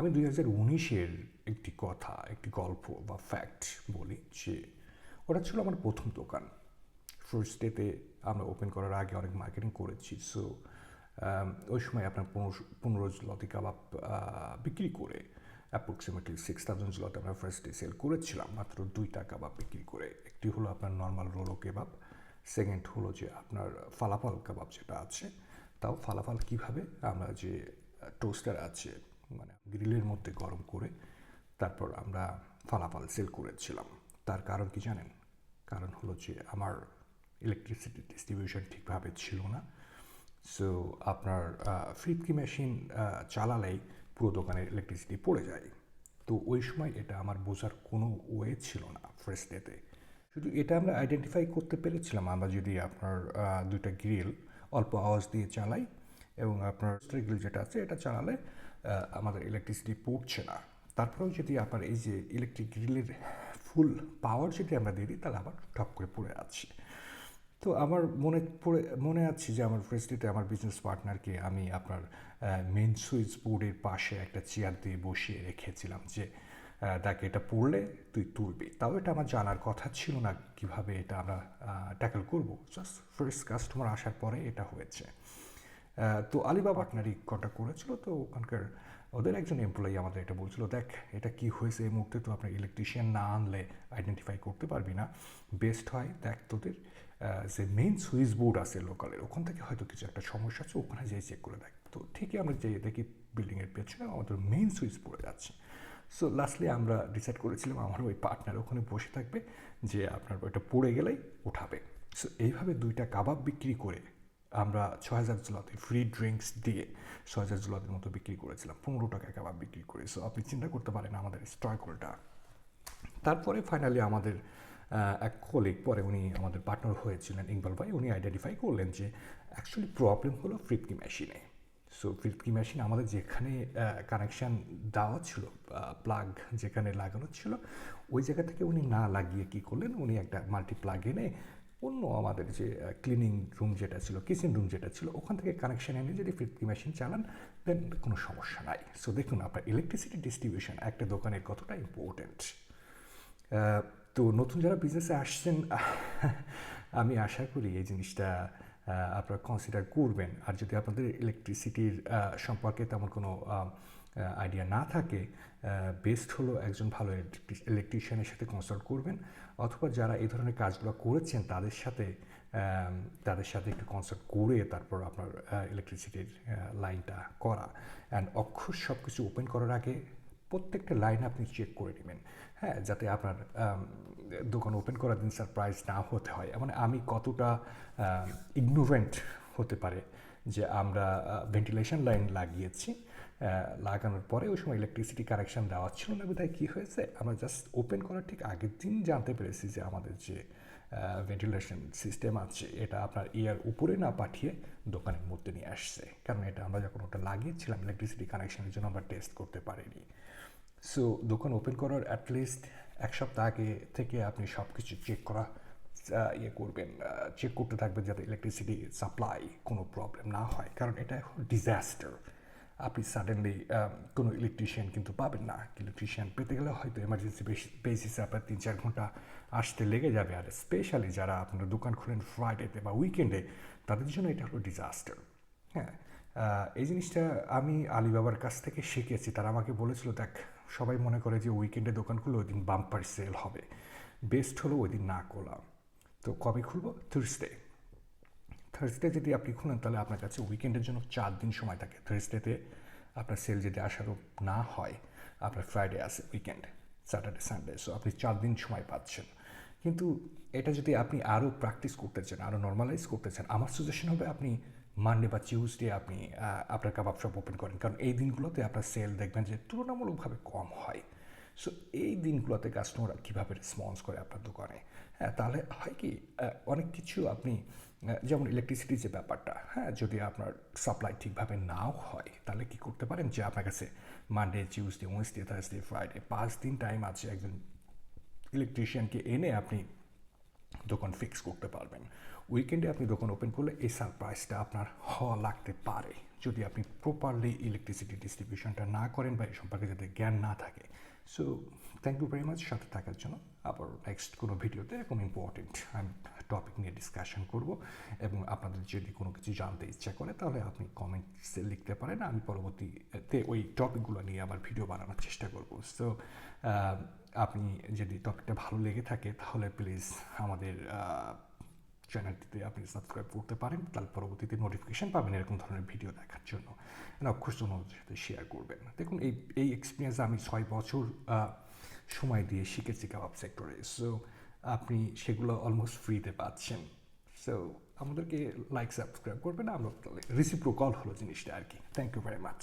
আমি দুই হাজার উনিশের একটি কথা, একটি গল্প বা ফ্যাক্ট বলি যে ওটা ছিল আমার প্রথম দোকান। ফার্স্ট ডেতে আমরা ওপেন করার আগে অনেক মার্কেটিং করেছি। সো ওই সময় আপনার পনেরো পনেরো কাবাব বিক্রি করে অ্যাপ্রক্সিমেটলি সিক্স থাউজেন্ড জলতে আমরা ফার্স্ট ডে সেল করেছিলাম। মাত্র দুইটা কাবাব বিক্রি করে। একটি হলো আপনার নর্মাল রোলো কেবাব সেকেন্ড হলো যে আপনার ফালাফাল কাবাব যেটা আছে। তাও ফালাফাল কীভাবে? আমরা যে টোস্টার আছে মানে গ্রিলের মধ্যে গরম করে তারপর আমরা ফালাফাল সেল করেছিলাম। তার কারণ কি জানেন? কারণ হলো যে আমার ইলেকট্রিসিটি ডিস্ট্রিবিউশন ঠিকভাবে ছিল না। সো আপনার ফ্রিপকি মেশিন চালালেই পুরো দোকানের ইলেকট্রিসিটি পড়ে যায়। তো ওই সময় এটা আমার বোঝার কোনো ওয়ে ছিল না ফার্স্ট ডেতে শুধু এটা আমরা আইডেন্টিফাই করতে পেরেছিলাম। আমরা যদি আপনার দুইটা গ্রিল অল্প আওয়াজ দিয়ে চালাই এবং আপনার গ্রিল যেটা আছে, এটা চালালে আমাদের ইলেকট্রিসিটি পড়ছে না। তারপরেও যদি আপনার এই যে ইলেকট্রিক গ্রিলের ফুল পাওয়ার যদি আমরা দিয়ে দিই, তাহলে আবার ঠপ করে পড়ে আছে। তো আমার মনে পড়ে, মনে আছে যে আমার ফ্রেস্টিতে আমার বিজনেস পার্টনারকে আমি আপনার মেন সুইচ বোর্ডের পাশে একটা চেয়ার দিয়ে বসিয়ে রেখেছিলাম যে দেখ এটা পড়লে তুই তুলবি। তাও এটা আমার জানার কথা ছিল না কীভাবে এটা আমরা ট্যাকেল করব। জাস্ট ফার্স্ট কাস্টমার আসার পরে এটা হয়েছে। তো আলিবাবা আপনারই কন্ট্যাক্ট করেছিল, তো ওখানকার ওদের একজন এমপ্লয়ি আমাদের এটা বলছিল, দেখ, এটা কি হয়েছে এই মুহূর্তে? তো আপনার ইলেকট্রিশিয়ান না আনলে আইডেন্টিফাই করতে পারবি না। বেস্ট হয়, দেখ তোদের যে মেইন সুইচ বোর্ড আছে লোকালের ওখান থেকে হয়তো কিছু একটা সমস্যা আছে, ওখানে যেয়ে চেক করে দেখ। তো ঠিকই আমরা যেয়ে দেখি বিল্ডিংয়ের পেছনে আমাদের মেইন সুইচ পড়ে যাচ্ছে সো লাস্টলি আমরা ডিসাইড করেছিলাম আমার ওই পার্টনার ওখানে বসে থাকবে যে আপনার ওইটা পড়ে গেলেই উঠাবে সো এইভাবে দুইটা কাবাব বিক্রি করে আমরা ছয় হাজার জুলাতে ফ্রি ড্রিঙ্কস দিয়ে ছয় হাজার জুলাতের মতো বিক্রি করেছিলাম। পনেরো টাকায় কাবাব বিক্রি করে। সো আপনি চিন্তা করতে পারেন আমাদের স্ট্রাগলটা তারপরে ফাইনালি আমাদের এক কলিগ পরে উনি আমাদের পার্টনার হয়েছিলেন ইকবাল ভাই, উনি আইডেন্টিফাই করলেন যে অ্যাকচুয়ালি প্রবলেম হলো ফ্রিপকি মেশিনে সো ফ্রিপকি মেশিন আমাদের যেখানে কানেকশান দেওয়া ছিল প্লাগ যেখানে লাগানো ছিল, ওই জায়গা থেকে উনি না লাগিয়ে কী করলেন? উনি একটা মাল্টি প্লাগ এনে অন্য আমাদের যে ক্লিনিং রুম যেটা ছিল কিচেন রুম যেটা ছিল, ওখান থেকে কানেকশান এনে যদি ফিফটি মেশিন চালান দেন কোনো সমস্যা নাই। সো দেখুন আপনার ইলেকট্রিসিটি ডিস্ট্রিবিউশন একটা দোকানের কতটা ইম্পর্টেন্ট তো নতুন যারা বিজনেসে আসছেন আমি আশা করি এই জিনিসটা আপনারা কনসিডার করবেন। আর যদি আপনাদের ইলেকট্রিসিটির সম্পর্কে তেমন কোনো আইডিয়া না থাকে বেস্ট হলো একজন ভালো ইলেকট্রিশিয়ানের সাথে কনসাল্ট করবেন, অথবা যারা এই ধরনের কাজগুলো করেছেন তাদের সাথে তাদের সাথে একটু কনসাল্ট করে তারপর আপনার ইলেকট্রিসিটির লাইনটা করা। অ্যান্ড অক্ষর সব কিছু ওপেন করার আগে প্রত্যেকটা লাইন আপনি চেক করে নেবেন। হ্যাঁ যাতে আপনার দোকান ওপেন করার দিন সারপ্রাইজ না হতে হয়। মানে আমি কতটা ইগনোরেন্ট হতে পারে যে আমরা ভেন্টিলেশন লাইন লাগিয়েছি লাগানোর পরে ওই সময় ইলেকট্রিসিটি কানেকশন দেওয়া ছিল না, বোধহয় কী হয়েছে? আমরা জাস্ট ওপেন করার ঠিক আগের দিন জানতে পেরেছি যে আমাদের যে ভেন্টিলেশন সিস্টেম আছে, এটা আপনার ইয়ার উপরে না পাঠিয়ে দোকানের মধ্যে নিয়ে আসছে। কারণ এটা আমরা যখন ওটা লাগিয়েছিলাম ইলেকট্রিসিটি কানেকশনের জন্য আমরা টেস্ট করতে পারিনি। সো দোকান ওপেন করার অ্যাটলিস্ট এক সপ্তাহ আগে থেকে আপনি সব কিছু চেক করা ইয়ে করবেন চেক করতে থাকবেন যাতে ইলেকট্রিসিটি সাপ্লাই কোনো প্রবলেম না হয়। কারণ এটা এখন ডিজাস্টার আপনি সাডেনলি কোনো ইলেকট্রিশিয়ান কিন্তু পাবেন না। ইলেকট্রিশিয়ান পেতে গেলে হয়তো এমার্জেন্সি বেসিসে আপনার তিন চার ঘণ্টা আসতে লেগে যাবে। আর স্পেশালি যারা আপনার দোকান খোলেন ফ্রাইডেতে বা উইকেন্ডে তাদের জন্য এটা হলো ডিজাস্টার হ্যাঁ এই জিনিসটা আমি আলিবাবার কাছ থেকে শিখেছি। তারা আমাকে বলেছিল, দেখ, সবাই মনে করে যে উইকেন্ডে দোকান খুললে ওই দিন বাম্পার সেল হবে। বেস্ট হলো ওই দিন না খোলা। তো কবে খুলবো? থার্সডে থার্সডে যদি আপনি খুলেন, তাহলে আপনার কাছে উইকেন্ডের জন্য চার দিন সময় থাকে। থার্সডেতে আপনার সেল যদি আসারও না হয়, আপনার ফ্রাইডে আসে উইকেন্ড স্যাটারডে সানডে সো আপনি চার দিন সময় পাচ্ছেন। কিন্তু এটা যদি আপনি আরও প্র্যাকটিস করতে চান, আরও নর্মালাইজ করতে চান, আমার সাজেশন হবে আপনি মানডে বা টিউসডে আপনি আপনার কাবাব শপ ওপেন করেন। কারণ এই দিনগুলোতে আপনার সেল দেখবেন যে তুলনামূলকভাবে কম হয়। সো এই দিনগুলোতে কাস্টমার কীভাবে রেসপন্স করে আপনার দোকানে? হ্যাঁ তাহলে হয় কি অনেক কিছু আপনি যেমন ইলেকট্রিসিটি যে ব্যাপারটা হ্যাঁ যদি আপনার সাপ্লাই ঠিকভাবে নাও হয়, তাহলে কি করতে পারেন যে আপনার কাছে Monday Tuesday Wednesday Thursday Friday পাঁচ দিন টাইম আছে একজন ইলেকট্রিশিয়ানকে এনে আপনি দোকান ফিক্স করতে পারবেন। উইকেন্ডে আপনি দোকান ওপেন করলে এই সারপ্রাইজটা আপনার হওয়া লাগতে পারে। যদি আপনি প্রপারলি ইলেকট্রিসিটি ডিস্ট্রিবিউশনটা না করেন বা এই সম্পর্কে যাতে জ্ঞান না থাকে so thank you very much সাথে থাকার জন্য। আবার নেক্সট কোনো ভিডিওতে এরকম ইম্পর্টেন্ট আমি টপিক নিয়ে ডিসকাশন করব এবং আপনাদের যদি কোনো কিছু জানতে ইচ্ছা করে, তাহলে আপনি কমেন্টসে লিখতে পারেন। আমি পরবর্তীতে ওই টপিকগুলো নিয়ে আবার ভিডিও বানানোর চেষ্টা করব। সো আপনি যদি টপিকটা ভালো লেগে থাকে, তাহলে প্লিজ আমাদের চ্যানেলটিতে আপনি সাবস্ক্রাইব করতে পারেন তার পরবর্তীতে নোটিফিকেশান পাবেন এরকম ধরনের ভিডিও দেখার জন্য। অন্যদের সাথে শেয়ার করবেন। দেখুন, এই এই এক্সপিরিয়েন্স আমি ছয় বছর সময় দিয়ে শিখেছি কাবাব সেক্টরে সো আপনি সেগুলো অলমোস্ট ফ্রিতে পাচ্ছেন। সো আমাদেরকে লাইক সাবস্ক্রাইব করবেন। আমরা রিসিপ্রোকল হলো জিনিসটা আর কি। Thank you very much